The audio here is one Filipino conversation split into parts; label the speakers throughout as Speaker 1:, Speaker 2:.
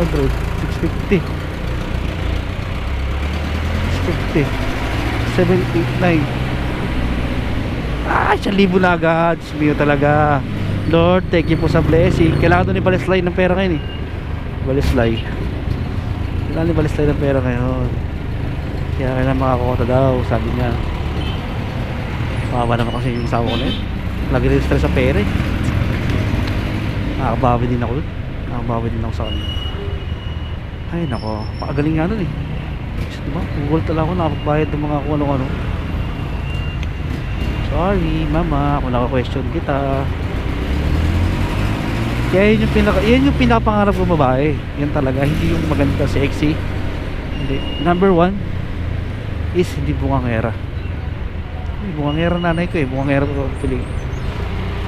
Speaker 1: 650 650 789 Ah, siya libo na agad. Mio talaga. Lord, thank you po sa blessing. Kailangan doon ni Balislay ng pera ngayon eh. Balislay. Kailangan ni Balislay ng pera ngayon. Kaya kailangan makakota daw, sabi niya. Makawa naman kasi yung asawa ko na yun. Stress sa pera eh. Nakakabawi din ako dun. Nakakabawi din ako sa kanya. Ay nako, pakagaling nga nun eh. Kasi diba, Google talaga ako nakapagbayad ng mga kung ano-ano. Sorry, mama, kung naka-question kita. Kaya yun yung pinaka, yan yung pinapangarap ko babae. Yan talaga, hindi yung maganda, sexy. Hindi. Number one is hindi bungangera. Hindi bungangera nanay ko eh, bungangera ko piling.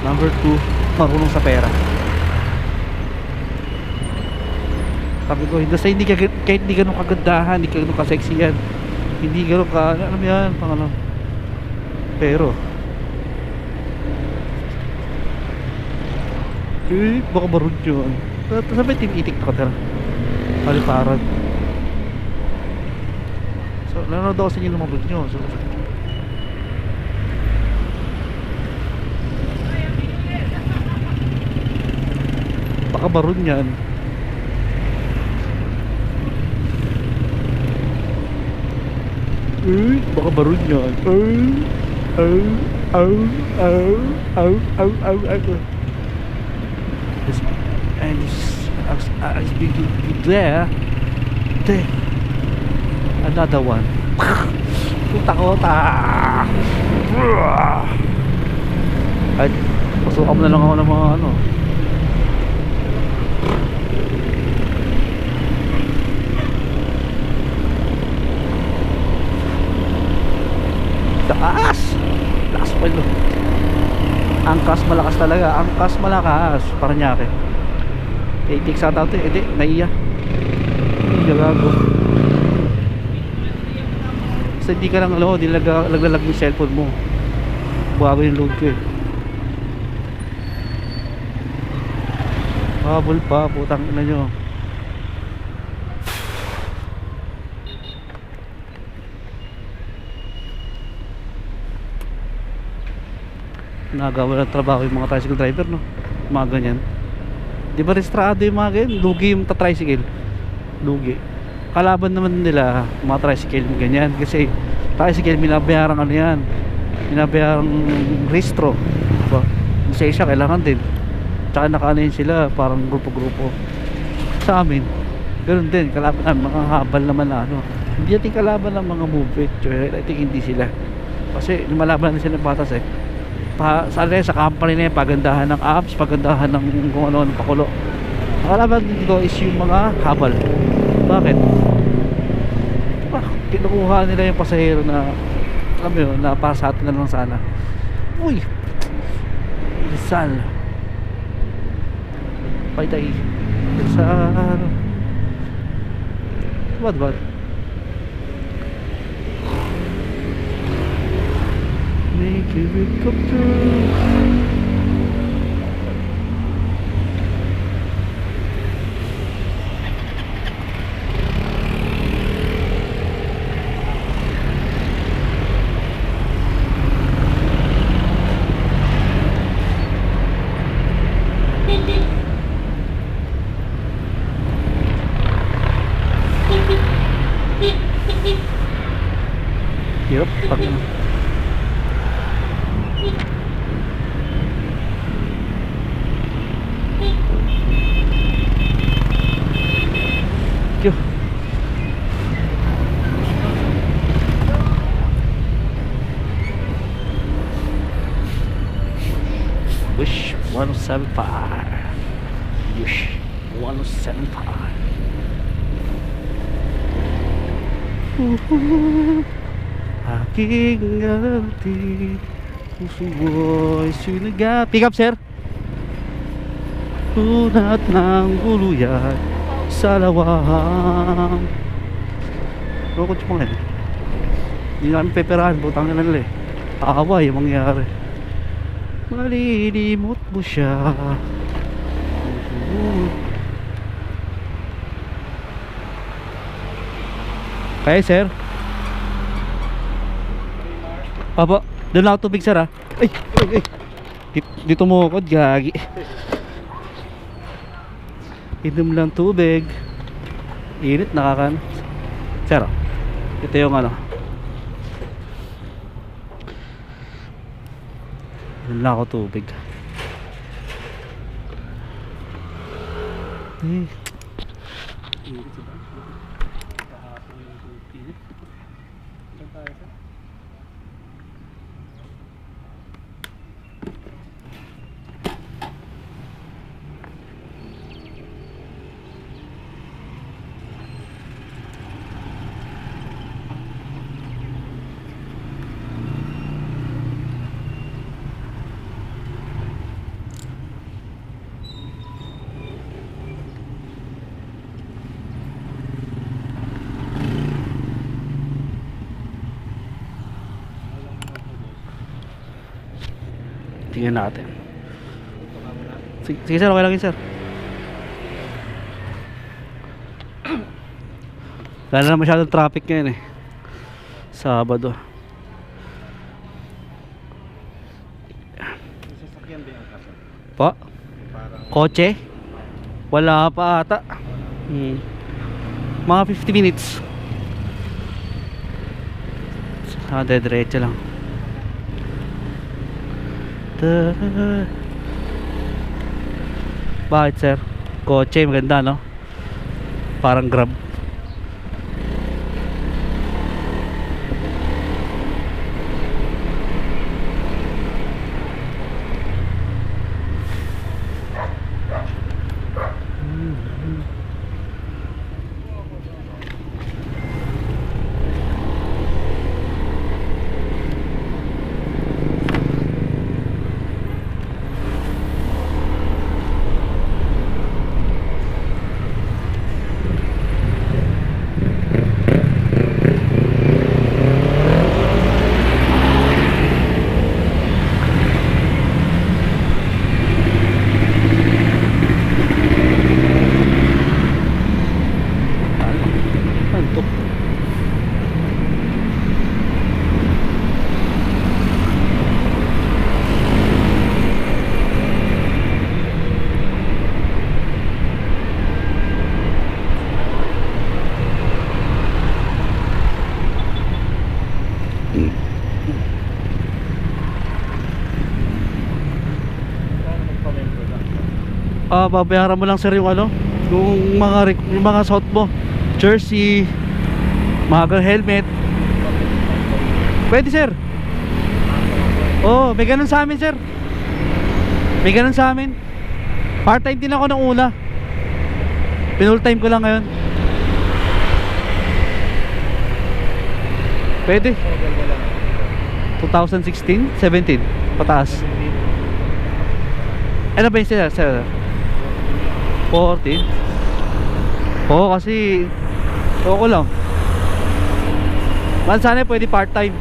Speaker 1: Number two, marunong sa pera. Ko, basta hindi ka, kahit hindi ganun kagandahan, hindi ganun ka-sexy yan. Hindi ganun ka, ano mo yan, pang ano. Pero, eh, baka barod yun. Tapos sabi, team itik ka tira. Paliparan. So, nanonood ako sa inyo vlog nyo. So, baka baron yan. Eh, baka baron yan. Oh, oh, oh, oh, oh, oh, oh. This, and was be, be, be there. There. Another one. Puta ko, ta. Ay, pasukan na lang ako ng mga ano. Taas! Lakas pa ito. Angkas malakas talaga. Angkas malakas. Parang nyake. Itik sa ito. Hindi, naiya. Hindi gago. Basta hindi ka lang, alam mo, hindi lag- laglalag yung cellphone mo. Bago yung load ko eh. Habol pa, putang ina nyo. Nagawa ng trabaho yung mga tricycle driver no? Mga ganyan. Di ba restrado yung mga ganyan? Lugi yung ta-tricycle lugi. Kalaban naman nila mga tricycle ganyan. Kasi tricycle binabayarang ano yan? Binabayarang restro. Diba? Isa isa kailangan din. Tsaka nakaano sila parang grupo-grupo. Sa amin ganun din. Kalaban namin mga habal naman na ano. Hindi natin kalaban ng mga movement I think hindi sila. Kasi lumalaban na sila ng batas eh pa, sa, sa company na yan, pagandahan ng apps, pagandahan ng kung ano ng pakulo. Ang kalaban dito is yung mga habal. Bakit? Diba, kinukuha nila yung pasahero na alam mo yun, na para sa atin na lang sana. Uy! Rizal. Paytay. Rizal. Diba, diba? Make you wake up 175. Wish 175. Aking garanti Puso mo'y sinaga Pick up sir. Tunat ng guluyan Sa lawang. Rokot mo ngayon Hindi namin peperahan Butang na nila eh. Away yung mangyari Malilimot mo siya. Kaya sir. Apo, doon lang tubig sir ha Ay, ay, ay. Dito, dito mo ako, gagi. Inom lang tubig. Init, nakakan Sir, ito yung ano. Lang ako tubig. Eh. Init sa ba? Kahapon yung init. Saan tayo sir? Tingnan natin. Sige, sige sir, okay lang yun sir. Wala na masyadong traffic ngayon eh. Sabado. Po? Kotse? Wala pa ata. Hmm. Mga 50 minutes. Ah, diretso lang. Ta- Bakit sir? Kotse, maganda no? Parang grab. Ano to?
Speaker 2: paano magpa-member lang.
Speaker 1: Ah, babayaran mo lang sir yung ano, yung mga yung mga suot mo. Jersey, mga helmet. Pwede sir. Oh, may ganun sa amin sir. May ganun sa amin. Part-time din ako nung una. Pinull time ko lang ngayon. Pwede.
Speaker 2: Mobile ka lang.
Speaker 1: 2016, 17, pataas. Ano ba yung sir? sir? 14? Oo, kasi Oo lang. Maganda sana pwede part-time.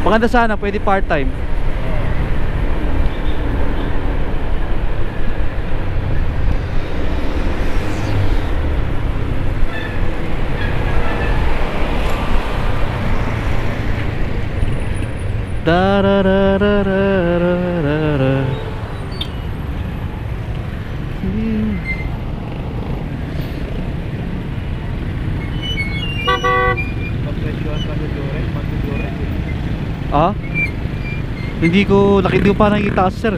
Speaker 1: Maganda sana pwede part-time. Da-da-da-da-da-da-da. Hmm.
Speaker 2: Pag-presyohan ka sa Dure, pag Dure.
Speaker 1: Ah? Hindi ko, hindi ko pa nakikita sir.